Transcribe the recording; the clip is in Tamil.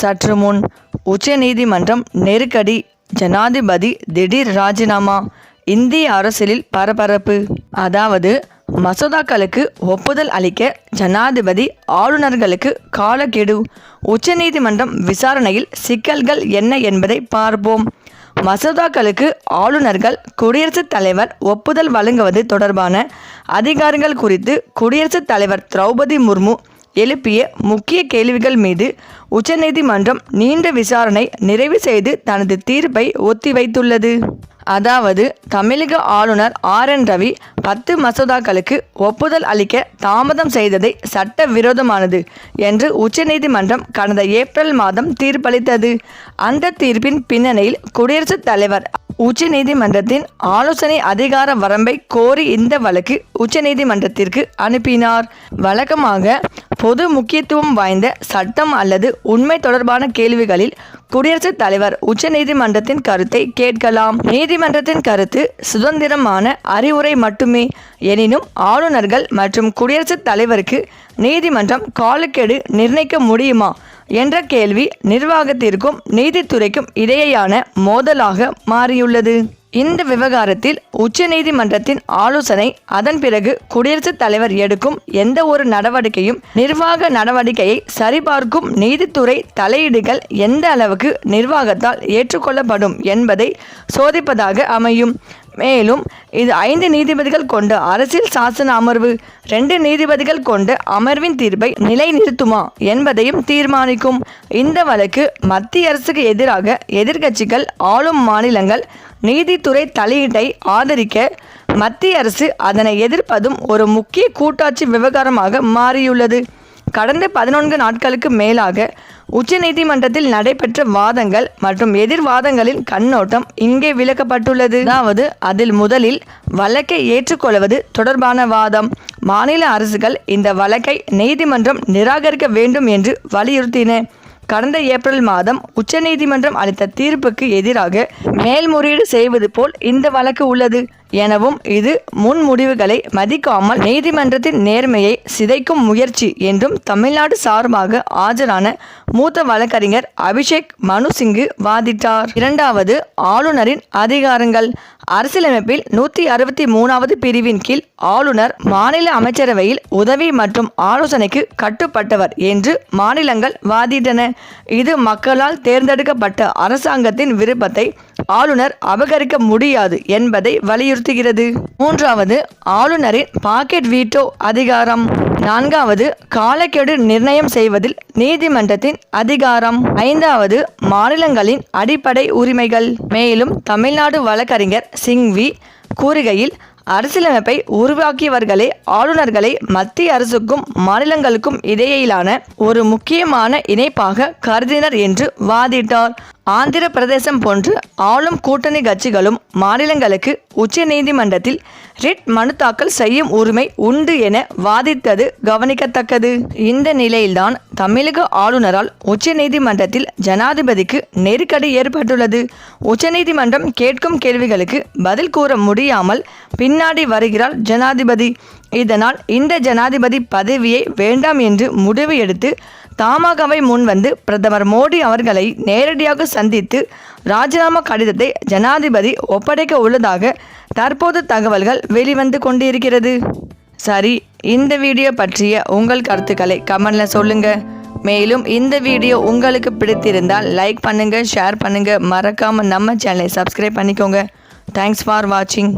சற்று முன் உச்சநீதிமன்றம் நெருக்கடி ஜனாதிபதி திடீர் ராஜினாமா இந்திய அரசியலில் பரபரப்பு. அதாவது மசோதாக்களுக்கு ஒப்புதல் அளிக்க ஜனாதிபதி ஆளுநர்களுக்கு காலக்கெடு. உச்சநீதிமன்றம் விசாரணையில் சிக்கல்கள் என்ன என்பதை பார்ப்போம். மசோதாக்களுக்கு ஆளுநர்கள் குடியரசுத் தலைவர் ஒப்புதல் வழங்குவது தொடர்பான அதிகாரங்கள் குறித்து குடியரசுத் தலைவர் திரௌபதி முர்மு எழுப்பிய முக்கிய கேள்விகள் மீது உச்சநீதிமன்றம் நீண்ட விசாரணை நிறைவு செய்து தனது தீர்ப்பை ஒத்திவைத்துள்ளது. அதாவது தமிழக ஆளுநர் ஆர். என். ரவி பத்து மசோதாக்களுக்கு ஒப்புதல் அளிக்க தாமதம் செய்ததை சட்ட விரோதமானது என்று உச்சநீதிமன்றம் கடந்த ஏப்ரல் மாதம் தீர்ப்பளித்தது. அந்த தீர்ப்பின் பின்னணியில் குடியரசுத் தலைவர் உச்சநீதிமன்றத்தின் ஆலோசனை அதிகார வரம்பை கோரி இந்த வழக்கு உச்சநீதிமன்றத்திற்கு அனுப்பினார். வழக்கமாக பொது முக்கியத்துவம் வாய்ந்த சட்டம் அல்லது உண்மை தொடர்பான கேள்விகளில் குடியரசுத் தலைவர் உச்சநீதிமன்றத்தின் கருத்தை கேட்கலாம். நீதிமன்றத்தின் கருத்து சுதந்திரமான அறிவுரை மட்டுமே. எனினும் ஆளுநர்கள் மற்றும் குடியரசுத் தலைவருக்கு நீதிமன்றம் காலக்கெடு நிர்ணயிக்க முடியுமா? என்ற கேள்வி நிர்வாகத்திற்கும் நீதித்துறைக்கும் இடையேயான மோதலாக மாறியுள்ளது. இந்த விவகாரத்தில் உச்சநீதிமன்றத்தின் ஆலோசனை அதன் பிறகு குடியரசுத் தலைவர் எடுக்கும் எந்த ஒரு நடவடிக்கையும் நிர்வாக நடவடிக்கையை சரிபார்க்கும் நீதித்துறை தலையீடுகள் எந்த அளவுக்கு நிர்வாகத்தால் ஏற்றுக்கொள்ளப்படும் என்பதை சோதிப்பதாக அமையும். மேலும் இது ஐந்து நீதிபதிகள் கொண்ட அரசியல் சாசன அமர்வு ரெண்டு நீதிபதிகள் கொண்ட அமர்வின் தீர்ப்பை நிலைநிறுத்துமா என்பதையும் தீர்மானிக்கும். இந்த வழக்கு மத்திய அரசுக்கு எதிராக எதிர்க்கட்சிகள் ஆளும் மாநிலங்கள் நீதித்துறை தலையீட்டை ஆதரிக்க மத்திய அரசு அதனை எதிர்ப்பதும் ஒரு முக்கிய கூட்டாட்சி விவகாரமாக மாறியுள்ளது. கடந்த பதினொன்று நாட்களுக்கு மேலாக உச்சநீதிமன்றத்தில் நடைபெற்ற வாதங்கள் மற்றும் எதிர்வாதங்களின் கண்ணோட்டம் இங்கே விளக்கப்பட்டுள்ளது. அதாவது அதில் முதலில் வழக்கை ஏற்றுக்கொள்வது தொடர்பான வாதம். மாநில அரசுகள் இந்த வழக்கை நீதிமன்றம் நிராகரிக்க வேண்டும் என்று வலியுறுத்தின. கடந்த ஏப்ரல் மாதம் உச்சநீதிமன்றம் அளித்த தீர்ப்புக்கு எதிராக மேல்முறையீடு செய்வது போல் இந்த வழக்கு உள்ளது. எனவும் இது முன் முடிவுகளை மதிக்காமல் நீதிமன்றத்தின் நேர்மையை சிதைக்கும் முயற்சி என்றும் தமிழ்நாடு சார்பாக ஆஜரான மூத்த வழக்கறிஞர் அபிஷேக் மனு சிங்கு வாதிட்டார். இரண்டாவது ஆளுநரின் அதிகாரங்கள். அரசியலமைப்பில் நூற்றி அறுபத்தி மூணாவது பிரிவின் கீழ் ஆளுநர் மாநில அமைச்சரவையில் உதவி மற்றும் ஆலோசனைக்கு கட்டுப்பட்டவர் என்று மாநிலங்கள் வாதிட்டன. இது மக்களால் தேர்ந்தெடுக்கப்பட்ட அரசாங்கத்தின் விருப்பத்தை ஆளுநர் அபகரிக்க முடியாது என்பதை வலியுறுத்துகிறது. மூன்றாவது ஆளுநரின் பாக்கெட் வீட்டோ அதிகாரம். நான்காவது காலக்கெடு நிர்ணயம் செய்வதில் நீதிமன்றத்தின் அதிகாரம். ஐந்தாவது மாநிலங்களின் அடிப்படை உரிமைகள். மேலும் தமிழ்நாடு வழக்கறிஞர் சிங்வி கூறுகையில் அரசியலமைப்பை உருவாக்கியவர்களே ஆளுநர்களை மத்திய அரசுக்கும் மாநிலங்களுக்கும் இடையிலான ஒரு முக்கியமான இணைப்பாக கருதினர் என்று வாதிட்டார். ஆந்திர பிரதேசம் போன்று ஆளும் கூட்டணி கட்சிகளும் மாநிலங்களுக்கு உச்ச நீதிமன்றத்தில் ரிட் மனு தாக்கல் செய்யும் உரிமை உண்டு என வாதித்தது கவனிக்கத்தக்கது. இந்த நிலையில்தான் தமிழக ஆளுநரால் உச்ச நீதிமன்றத்தில் ஜனாதிபதிக்கு நெருக்கடி ஏற்பட்டுள்ளது. உச்சநீதிமன்றம் கேட்கும் கேள்விகளுக்கு பதில் கூற முடியாமல் பின்னாடி வருகிறார் ஜனாதிபதி. இதனால் இந்த ஜனாதிபதி பதவியை வேண்டாம் என்று முடிவு எடுத்து தமாகவை முன்வந்து பிரதமர் மோடி அவர்களை நேரடியாக சந்தித்து ராஜினாமா கடிதத்தை ஜனாதிபதி ஒப்படைக்க உள்ளதாக தற்போது தகவல்கள் வெளிவந்து கொண்டிருக்கிறது. சரி இந்த வீடியோ பற்றிய உங்கள் கருத்துக்களை கமெண்ட்ல சொல்லுங்க. மேலும் இந்த வீடியோ உங்களுக்கு பிடித்திருந்தால் லைக் பண்ணுங்க ஷேர் பண்ணுங்க. மறக்காம நம்ம சேனலை சப்ஸ்கிரைப் பண்ணிக்கோங்க. தேங்க்ஸ் ஃபார் வாட்சிங்